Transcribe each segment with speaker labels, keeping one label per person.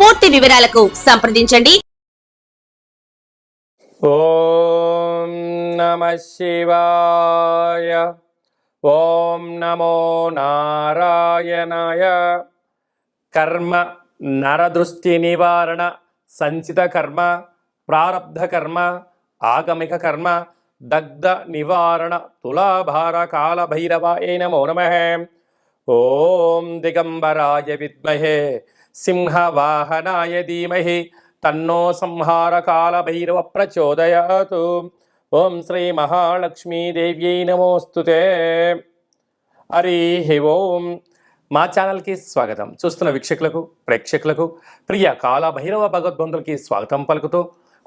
Speaker 1: పూర్తి వివరాలకు సంప్రదించండి.
Speaker 2: ఓం నమ శివాయ ఓం నమో నారాయణాయ. కర్మ నరదృష్టి నివారణ సంచిత కర్మ ప్రారబ్ధ కర్మ ఆగమిక కర్మ దగ్ధ నివారణ తులాభార కాల భైరవాయ నమో నమ. ఓం దిగంబరాయ విద్మహే. సింహవాహనాయ ధీమహి తన్నో సంహారకాల భైరవ ప్రచోదయాతు ఓం శ్రీ మహాలక్ష్మీదేవ్యై నమోస్తుతే. హరి ఓం. మా ఛానల్కి స్వాగతం. చూస్తున్న వీక్షకులకు ప్రేక్షకులకు ప్రియ కాల భైరవ భగవద్బంధులకి స్వాగతం పలుకుతూ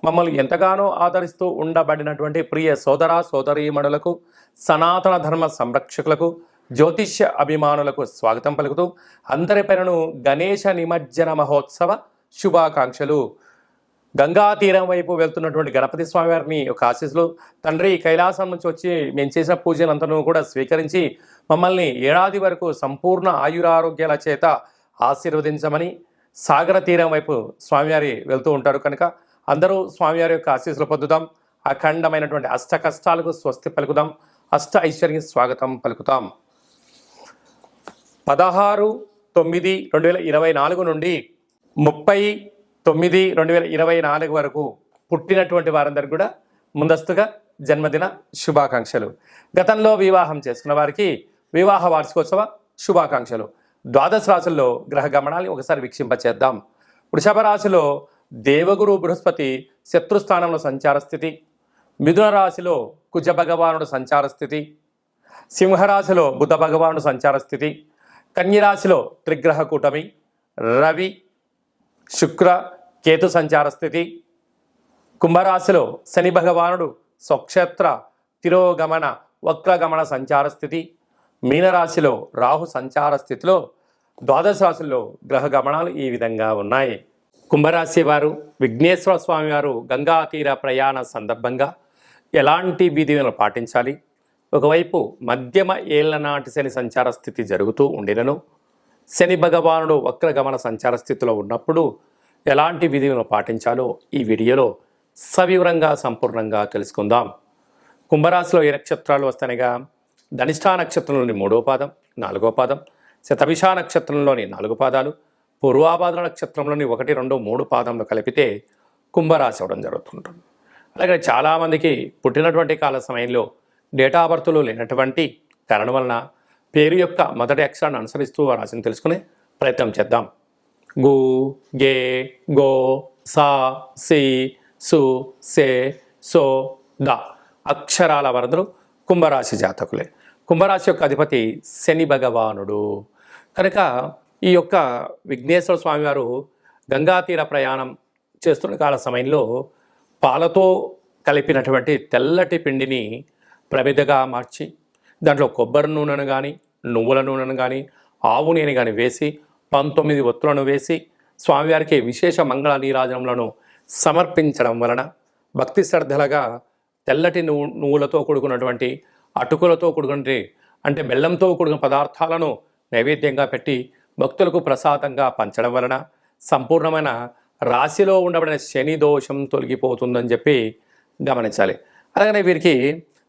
Speaker 2: మమ్మల్ని ఎంతగానో ఆదరిస్తూ ఉండబడినటువంటి ప్రియ సోదర సోదరీమణులకు సనాతన ధర్మ సంరక్షకులకు జ్యోతిష్య అభిమానులకు స్వాగతం పలుకుతూ అందరి పేరును గణేష నిమజ్జన మహోత్సవ శుభాకాంక్షలు. గంగా తీరం వైపు వెళ్తున్నటువంటి గణపతి స్వామి వారిని ఒక ఆశీస్సులు. తండ్రి కైలాసం నుంచి వచ్చి మేము చేసిన పూజలంతను కూడా స్వీకరించి మమ్మల్ని ఏడాది వరకు సంపూర్ణ ఆయురారోగ్యాల చేత ఆశీర్వదించమని సాగర తీరం వైపు స్వామివారి వెళ్తూ ఉంటారు కనుక అందరూ స్వామివారి యొక్క ఆశీస్సులు పొందుదాం. అఖండమైనటువంటి అష్ట కష్టాలకు స్వస్తి పలుకుదాం. అష్ట ఐశ్వర్యం స్వాగతం పలుకుతాం. పదహారు తొమ్మిది రెండు వేల ఇరవై నాలుగు నుండి ముప్పై తొమ్మిది రెండు వేల ఇరవై నాలుగు వరకు పుట్టినటువంటి వారందరికీ కూడా ముందస్తుగా జన్మదిన శుభాకాంక్షలు. గతంలో వివాహం చేసుకున్న వారికి వివాహ వార్షికోత్సవ శుభాకాంక్షలు. ద్వాదశ రాశుల్లో గ్రహ గమనాన్ని ఒకసారి వీక్షింపచేద్దాం. వృషభ రాశిలో దేవగురు బృహస్పతి శత్రుస్థానంలో సంచార స్థితి. మిథున రాశిలో కుజ భగవానుడు సంచార స్థితి. సింహరాశిలో బుధ భగవానుడు సంచార స్థితి. కన్యరాశిలో త్రిగ్రహ కూటమి రవి శుక్ర కేతు సంచార స్థితి. కుంభరాశిలో శని భగవానుడు స్వక్షేత్ర తిరోగమన వక్రగమన సంచార స్థితి. మీనరాశిలో రాహు సంచార స్థితిలో ద్వాదశ రాశుల్లో గ్రహ గమనాలు ఈ విధంగా ఉన్నాయి. కుంభరాశి వారు విఘ్నేశ్వర స్వామి వారు గంగా తీర ప్రయాణ సందర్భంగా ఎలాంటి విధులను పాటించాలి? ఒకవైపు మధ్యమ ఏళ్ళ నాటి శని సంచార స్థితి జరుగుతూ ఉండినను శని భగవానుడు వక్రగమన సంచార స్థితిలో ఉన్నప్పుడు ఎలాంటి విధులను పాటించాలో ఈ వీడియోలో సవివరంగా సంపూర్ణంగా తెలుసుకుందాం. కుంభరాశిలో ఏ నక్షత్రాలు వస్తాయిగా? ధనిష్టా నక్షత్రంలోని మూడో పాదం నాలుగో పాదం శతభిషా నక్షత్రంలోని నాలుగు పాదాలు పూర్వాభాద్ర నక్షత్రంలోని ఒకటి రెండు మూడు పాదంలో కలిపితే కుంభరాశి అవడం జరుగుతుంటుంది. అలాగే చాలామందికి పుట్టినటువంటి కాల సమయంలో డేటా బర్త్లు లేనటువంటి కారణం వలన పేరు యొక్క మొదటి అక్షరాన్ని అనుసరిస్తూ ఆ రాశిని తెలుసుకునే ప్రయత్నం చేద్దాం. గు గే గో సా సి సు సే సో ద అక్షరాల వరదలు కుంభరాశి జాతకులే. కుంభరాశి యొక్క అధిపతి శని భగవానుడు. కనుక ఈ యొక్క విఘ్నేశ్వర స్వామివారు గంగా తీర ప్రయాణం చేస్తున్న కాల సమయంలో పాలతో కలిపినటువంటి తెల్లటి పిండిని ప్రమిదగా మార్చి దాంట్లో కొబ్బరి నూనెను కానీ నువ్వుల నూనెను కానీ ఆవు నూనె కానీ వేసి పంతొమ్మిది ఒత్తులను వేసి స్వామివారికి విశేష మంగళ నీరాజనములను సమర్పించడం వలన భక్తి శ్రద్ధలుగా తెల్లటి నువ్వు నువ్వులతో కూడుకున్నటువంటి అటుకులతో కూడుకున్నటువంటి అంటే బెల్లంతో కూడిన పదార్థాలను నైవేద్యంగా పెట్టి భక్తులకు ప్రసాదంగా పంచడం వలన సంపూర్ణమైన రాశిలో ఉండబడిన శని దోషం తొలగిపోతుందని చెప్పి గమనించాలి. అలాగనే వీరికి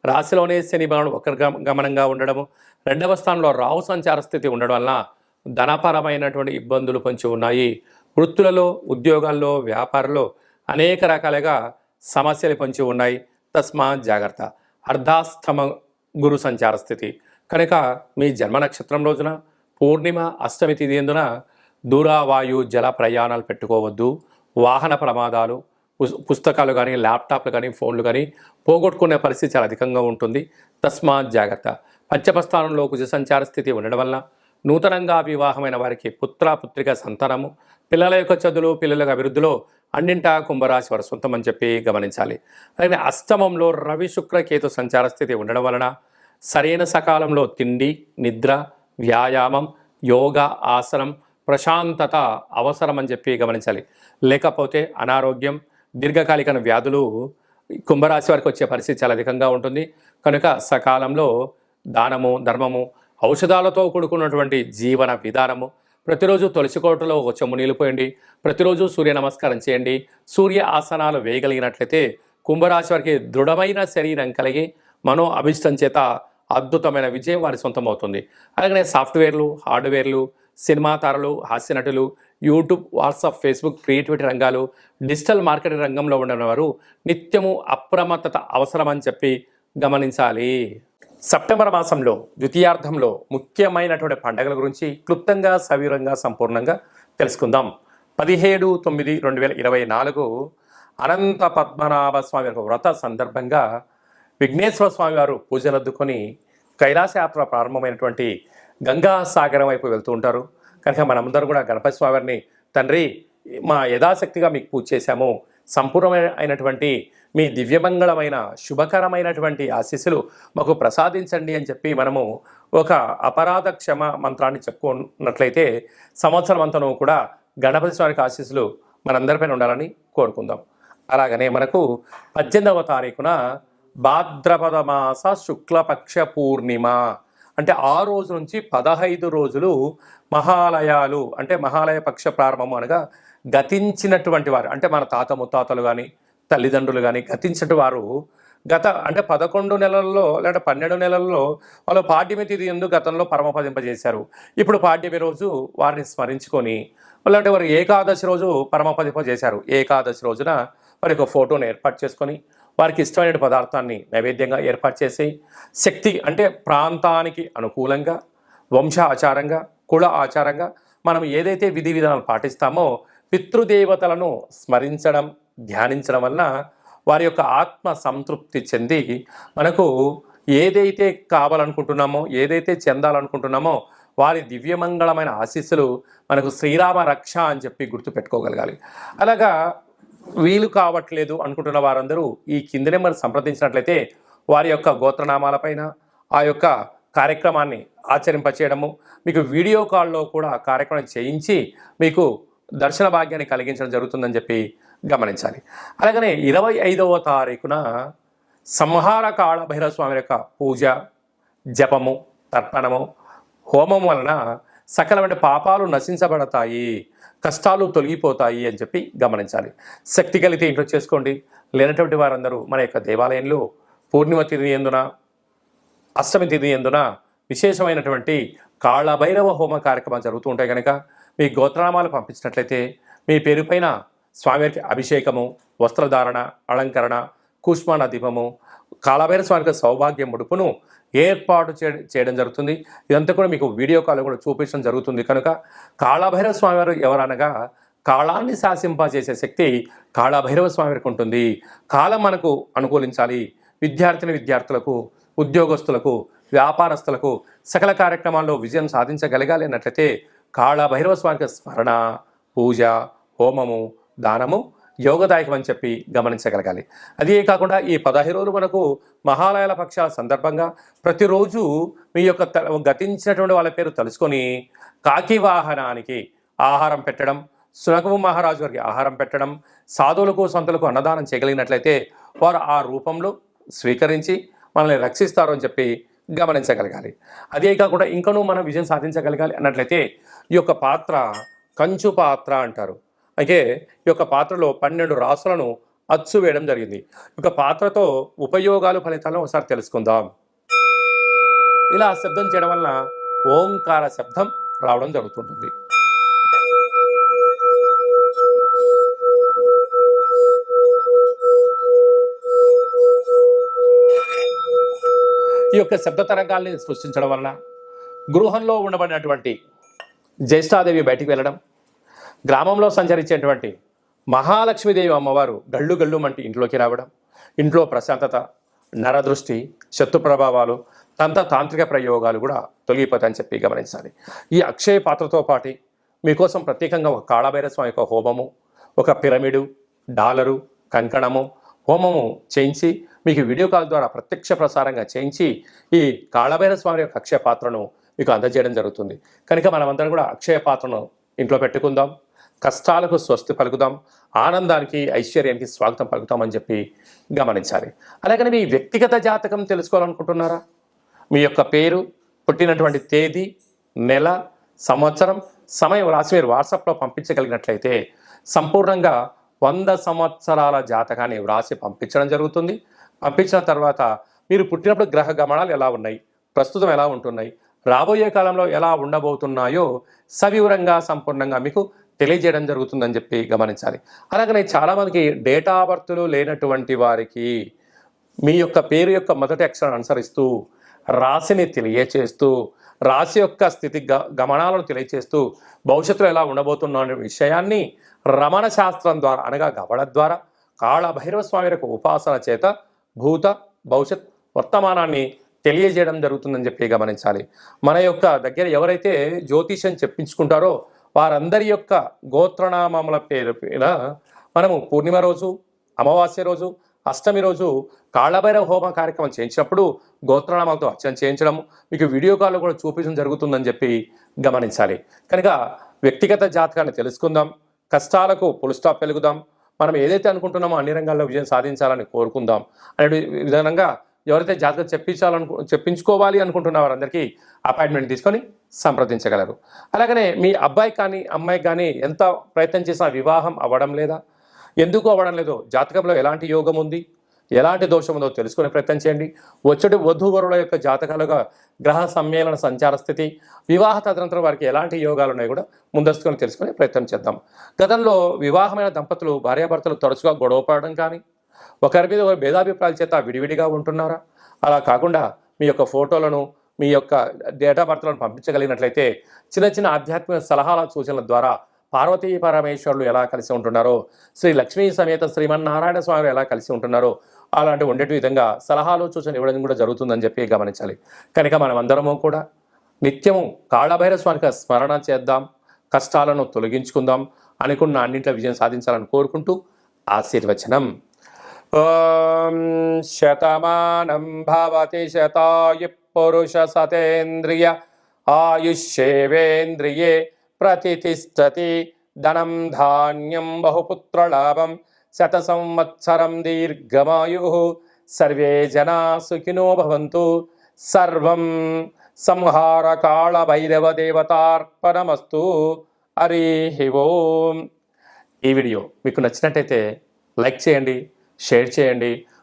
Speaker 2: రాశిలోనే శని భగవానుడు ఒక గమనంగా ఉండడము. రెండవ స్థానంలో రాహు సంచార స్థితి ఉండడం వలన ధనపరమైనటువంటి ఇబ్బందులు పొంచి ఉన్నాయి. వృత్తులలో ఉద్యోగాల్లో వ్యాపారంలో అనేక రకాలుగా సమస్యలు పొంచి ఉన్నాయి. తస్మాత్ జాగ్రత్త. అర్ధాస్తమ గురు సంచార స్థితి. కనుక మీ జన్మ నక్షత్రం రోజున పూర్ణిమ అష్టమి తిథి ఎందున దూరావాయు జల ప్రయాణాలు పెట్టుకోవద్దు. వాహన ప్రమాదాలు పుస్తకాలు కానీ ల్యాప్టాప్లు కానీ ఫోన్లు కానీ పోగొట్టుకునే పరిస్థితి చాలా అధికంగా ఉంటుంది. తస్మాత్ జాగ్రత్త. పంచమ స్థానంలో కుజ సంచార స్థితి ఉండడం వల్ల నూతనంగా వివాహమైన వారికి పుత్ర పుత్రిక సంతానము పిల్లల యొక్క చదువులు పిల్లల అభివృద్ధిలో అన్నింటా కుంభరాశి వారు సొంతం అని చెప్పి గమనించాలి. అలాగే అష్టమంలో రవి శుక్ర కేతు సంచార స్థితి ఉండడం వలన సరైన సకాలంలో తిండి నిద్ర వ్యాయామం యోగా ఆసనం ప్రశాంతత అవసరం అని చెప్పి గమనించాలి. లేకపోతే అనారోగ్యం దీర్ఘకాలిక వ్యాధులు కుంభరాశి వారికి వచ్చే పరిస్థితి చాలా అధికంగా ఉంటుంది. కనుక సకాలంలో దానము ధర్మము ఔషధాలతో కూడుకున్నటువంటి జీవన విధానము ప్రతిరోజు తులసి కోటలో ఒక చెమ్ము నీళ్ళు పోయండి ప్రతిరోజు సూర్య నమస్కారం చేయండి సూర్య ఆసనాలు వేయగలిగినట్లయితే కుంభరాశి వారికి దృఢమైన శరీరం కలిగి మనో అభిష్టం చేత అద్భుతమైన విజయం వారి సొంతం అవుతుంది. అలాగనే సాఫ్ట్వేర్లు హార్డ్వేర్లు సినిమా తారలు హాస్య నటులు యూట్యూబ్ వాట్సాప్ ఫేస్బుక్ క్రియేటివిటీ రంగాలు డిజిటల్ మార్కెటింగ్ రంగంలో ఉన్న వారు నిత్యము అప్రమత్తత అవసరమని చెప్పి గమనించాలి. సెప్టెంబర్ మాసంలో ద్వితీయార్థంలో ముఖ్యమైనటువంటి పండుగల గురించి క్లుప్తంగా సవివరంగా సంపూర్ణంగా తెలుసుకుందాం. పదిహేడు తొమ్మిది రెండు వేల ఇరవై నాలుగు అనంత పద్మనాభ స్వామి యొక్క వ్రత సందర్భంగా విఘ్నేశ్వర స్వామి వారు పూజలు అద్దుకొని కైలాస యాత్ర ప్రారంభమైనటువంటి గంగా సాగరం వైపు వెళ్తూ ఉంటారు. కనుక మనమందరం కూడా గణపతి స్వామివారిని తండ్రి మా యథాశక్తిగా మీకు పూజ చేశాము. సంపూర్ణమైన అయినటువంటి మీ దివ్యమంగళమైన శుభకరమైనటువంటి ఆశీస్సులు మాకు ప్రసాదించండి అని చెప్పి మనము ఒక అపరాధ క్షమ మంత్రాన్ని చెప్పుకున్నట్లయితే సంవత్సరం అంతను కూడా గణపతి స్వామికి ఆశీస్సులు మనందరిపైన ఉండాలని కోరుకుందాం. అలాగనే మనకు పద్దెనిమిదవ తారీఖున భాద్రపద మాస శుక్లపక్ష పూర్ణిమ. అంటే ఆ రోజు నుంచి పదహైదు రోజులు మహాలయాలు అంటే మహాలయ పక్ష ప్రారంభము అనగా గతించినటువంటి వారు అంటే మన తాత ముత్తాతలు కానీ తల్లిదండ్రులు కానీ గతించిన వారు గత అంటే పదకొండు నెలల్లో లేదా పన్నెండు నెలల్లో వాళ్ళు పాడ్యమి తిథి ఎందు గతంలో పరమపదింపజేశారు. ఇప్పుడు పాడ్యమి రోజు వారిని స్మరించుకొని లేదంటే వారు ఏకాదశి రోజు పరమపదింపజేశారు. ఏకాదశి రోజున వారి యొక్క ఫోటోని ఏర్పాటు చేసుకొని వారికి ఇష్టమైన పదార్థాన్ని నైవేద్యంగా ఏర్పాటు చేసి శక్తి అంటే ప్రాంతానికి అనుకూలంగా వంశ ఆచారంగా కుల ఆచారంగా మనం ఏదైతే విధి విధానాలు పాటిస్తామో పితృదేవతలను స్మరించడం ధ్యానించడం వలన వారి యొక్క ఆత్మ సంతృప్తి చెంది మనకు ఏదైతే కావాలనుకుంటున్నామో ఏదైతే చెందాలనుకుంటున్నామో వారి దివ్యమంగళమైన ఆశీస్సులు మనకు శ్రీరామ రక్ష అని చెప్పి గుర్తుపెట్టుకోగలగాలి. అలాగా వీలు కావట్లేదు అనుకుంటున్న వారందరూ ఈ కింది నెంబర్ సంప్రదించినట్లయితే వారి యొక్క గోత్రనామాలపైన ఆ యొక్క కార్యక్రమాన్ని ఆచరింపచేయడము మీకు వీడియో కాల్లో కూడా కార్యక్రమం చేయించి మీకు దర్శన భాగ్యాన్ని కలిగించడం జరుగుతుందని చెప్పి గమనించాలి. అలాగనే ఇరవై ఐదవ తారీఖున సంహార కాళ భైరవ స్వామి యొక్క పూజ జపము తర్పణము హోమం వలన సకలమైన పాపాలు నశించబడతాయి. కష్టాలు తొలగిపోతాయి అని చెప్పి గమనించాలి. శక్తి కలిగితే ఇంట్లో చేసుకోండి. లేనటువంటి వారందరూ మన యొక్క దేవాలయంలో పూర్ణిమ తిథి ఎందున అష్టమి తిథి ఎందున విశేషమైనటువంటి కాళభైరవ హోమ కార్యక్రమాలు జరుగుతూ ఉంటాయి కనుక మీ గోత్రనామాలు పంపించినట్లయితే మీ పేరుపైన స్వామివారికి అభిషేకము వస్త్రధారణ అలంకరణ కూష్మాణ దీపము కాళభైరవ స్వామికి సౌభాగ్యం ముడుపును ఏర్పాటు చేయడం జరుగుతుంది. ఇదంతా కూడా మీకు వీడియో కాల్ కూడా చూపించడం జరుగుతుంది. కనుక కాళభైరవ స్వామివారు ఎవరనగా కాళాన్ని శాసింపజేసే శక్తి కాళభైరవ స్వామివారికి ఉంటుంది. కాలం మనకు అనుకూలించాలి. విద్యార్థిని విద్యార్థులకు ఉద్యోగస్తులకు వ్యాపారస్తులకు సకల కార్యక్రమాల్లో విజయం సాధించగలగాలి అన్నట్లయితే కాళభైరవ స్వామికి స్మరణ పూజ హోమము దానము యోగదాయకం అని చెప్పి గమనించగలగాలి. అదే కాకుండా ఈ పదహైదు రోజులు మనకు మహాలయాల పక్షాల సందర్భంగా ప్రతిరోజు మీ యొక్క గతించినటువంటి వాళ్ళ పేరు తలుసుకొని కాకి వాహనానికి ఆహారం పెట్టడం సునకము మహారాజు గారికి ఆహారం పెట్టడం సాధువులకు సొంతలకు అన్నదానం చేయగలిగినట్లయితే వారు ఆ రూపంలో స్వీకరించి మనల్ని రక్షిస్తారు అని చెప్పి గమనించగలగాలి. అదే కాకుండా ఇంకనూ మనం విజయం సాధించగలగాలి అన్నట్లయితే ఈ యొక్క పాత్ర కంచు పాత్ర అంటారు. అయితే ఈ యొక్క పాత్రలో పన్నెండు రాసులను అచ్చు వేయడం జరిగింది. ఈ యొక్క పాత్రతో ఉపయోగాలు ఫలితాలను ఒకసారి తెలుసుకుందాం. ఇలా శబ్దం చేయడం వలన ఓంకార శబ్దం రావడం జరుగుతుంటుంది. ఈ యొక్క శబ్ద తరంగాల్ని సృష్టించడం వలన గృహంలో ఉండబడినటువంటి జ్యేష్ఠాదేవి బయటికి వెళ్ళడం గ్రామంలో సంచరించేటువంటి మహాలక్ష్మీదేవి అమ్మవారు గళ్ళు గళ్ళు మంటి ఇంట్లోకి రావడం ఇంట్లో ప్రశాంతత నరదృష్టి శత్రు ప్రభావాలు తంత తాంత్రిక ప్రయోగాలు కూడా తొలగిపోతాయని చెప్పి గమనించాలి. ఈ అక్షయ పాత్రతో పాటు మీకోసం ప్రత్యేకంగా ఒక కాళభైర స్వామి యొక్క హోమము ఒక పిరమిడు డాలరు కంకణము హోమము చేయించి మీకు వీడియో కాల్ ద్వారా ప్రత్యక్ష ప్రసారంగా చేయించి ఈ కాళభైర స్వామి యొక్క అక్షయ పాత్రను మీకు అందజేయడం జరుగుతుంది. కనుక మనమందరం కూడా అక్షయ పాత్రను ఇంట్లో పెట్టుకుందాం. కష్టాలకు స్వస్తి పలుకుదాం ఆనందానికి ఐశ్వర్యానికి స్వాగతం పలుకుతామని చెప్పి గమనించాలి. అలాగని మీ వ్యక్తిగత జాతకం తెలుసుకోవాలనుకుంటున్నారా? మీ యొక్క పేరు పుట్టినటువంటి తేదీ నెల సంవత్సరం సమయం రాసి మీరు వాట్సాప్లో పంపించగలిగినట్లయితే సంపూర్ణంగా వంద సంవత్సరాల జాతకాన్ని వ్రాసి పంపించడం జరుగుతుంది. పంపించిన తర్వాత మీరు పుట్టినప్పుడు గ్రహ గమనాలు ఎలా ఉన్నాయి? ప్రస్తుతం ఎలా ఉంటున్నాయి? రాబోయే కాలంలో ఎలా ఉండబోతున్నాయో సవివరంగా సంపూర్ణంగా మీకు తెలియజేయడం జరుగుతుందని చెప్పి గమనించాలి. అలాగనే చాలామందికి డేటా బర్త్లు లేనటువంటి వారికి మీ యొక్క పేరు యొక్క మొదటి అక్షరాన్ని అనుసరిస్తూ రాశిని తెలియచేస్తూ రాశి యొక్క స్థితి గ- గమనాలను తెలియచేస్తూ భవిష్యత్తులో ఎలా ఉండబోతున్న విషయాన్ని రమణ శాస్త్రం ద్వారా అనగా గవడ ద్వారా కాళ భైరవ స్వామి యొక్క ఉపాసన చేత భూత భవిష్యత్ వర్తమానాన్ని తెలియజేయడం జరుగుతుందని చెప్పి గమనించాలి. మన యొక్క దగ్గర ఎవరైతే జ్యోతిష్యం చెప్పించుకుంటారో వారందరి యొక్క గోత్రనామముల పేరు మీద మనము పూర్ణిమ రోజు అమావాస్య రోజు అష్టమి రోజు కాళ్ళభైరవ హోమ కార్యక్రమం చేయించినప్పుడు గోత్రనామాలతో అర్చన చేయించడం మీకు వీడియో కాల్లో కూడా చూపించడం జరుగుతుందని చెప్పి గమనించాలి. కనుక వ్యక్తిగత జాతకాన్ని తెలుసుకుందాం కష్టాలకు పులుస్టాప్ పెరుగుదాం మనం ఏదైతే అనుకుంటున్నామో అన్ని రంగాల్లో విజయం సాధించాలని కోరుకుందాం అనే విధంగా ఎవరైతే జాతకం చెప్పించాలను చెప్పించుకోవాలి అనుకుంటున్న వారందరికీ అపాయింట్మెంట్ తీసుకొని సంప్రదించగలరు. అలాగనే మీ అబ్బాయి కానీ అమ్మాయి కానీ ఎంత ప్రయత్నం చేసినా వివాహం అవ్వడం లేదా? ఎందుకు అవ్వడం లేదో? జాతకంలో ఎలాంటి యోగం ఉంది? ఎలాంటి దోషం ఉందో తెలుసుకునే ప్రయత్నం చేయండి. వచ్చటి వధూవరుల యొక్క జాతకాలుగా గ్రహ సమ్మేళన సంచార స్థితి వివాహ తదనంతరం వారికి ఎలాంటి యోగాలు ఉన్నాయో కూడా ముందస్తుకొని తెలుసుకునే ప్రయత్నం చేద్దాం. గతంలో వివాహమైన దంపతులు భార్యాభర్తలు తరచుగా గొడవపడడం కానీ ఒకరి మీద ఒకరి భేదాభిప్రాయాల చేత విడివిడిగా ఉంటున్నారా? అలా కాకుండా మీ యొక్క ఫోటోలను మీ యొక్క డేటా బర్త్లను పంపించగలిగినట్లయితే చిన్న చిన్న ఆధ్యాత్మిక సలహాల సూచనల ద్వారా పార్వతీ పరమేశ్వరులు ఎలా కలిసి ఉంటున్నారో శ్రీ లక్ష్మీ సమేత శ్రీమన్నారాయణ స్వామి ఎలా కలిసి ఉంటున్నారో అలాంటి ఉండేటి విధంగా సలహాలు సూచన ఇవ్వడం కూడా జరుగుతుందని చెప్పి గమనించాలి. కనుక మనం అందరము కూడా నిత్యము కాళభైర స్వామికి స్మరణ చేద్దాం కష్టాలను తొలగించుకుందాం అనుకున్న అన్నింటిలో విజయం సాధించాలని కోరుకుంటూ ఆశీర్వచనం. ఓం శతమానం భవతి శతాయు పురుష సతేంద్రియ ఆయుష్యేవేంద్రియే ప్రతిష్టతి ధనం ధాన్యం బహుపుత్రలాభం శత సంవత్సరం దీర్ఘమాయు సర్వే జనా సుఖినో భవంతు సర్వం సంహార కాళ భైరవ దేవతార్పణమస్తు హరి ఓం ఈ వీడియో మీకు నచ్చినట్టయితే లైక్ చేయండి షేర్ చేయండి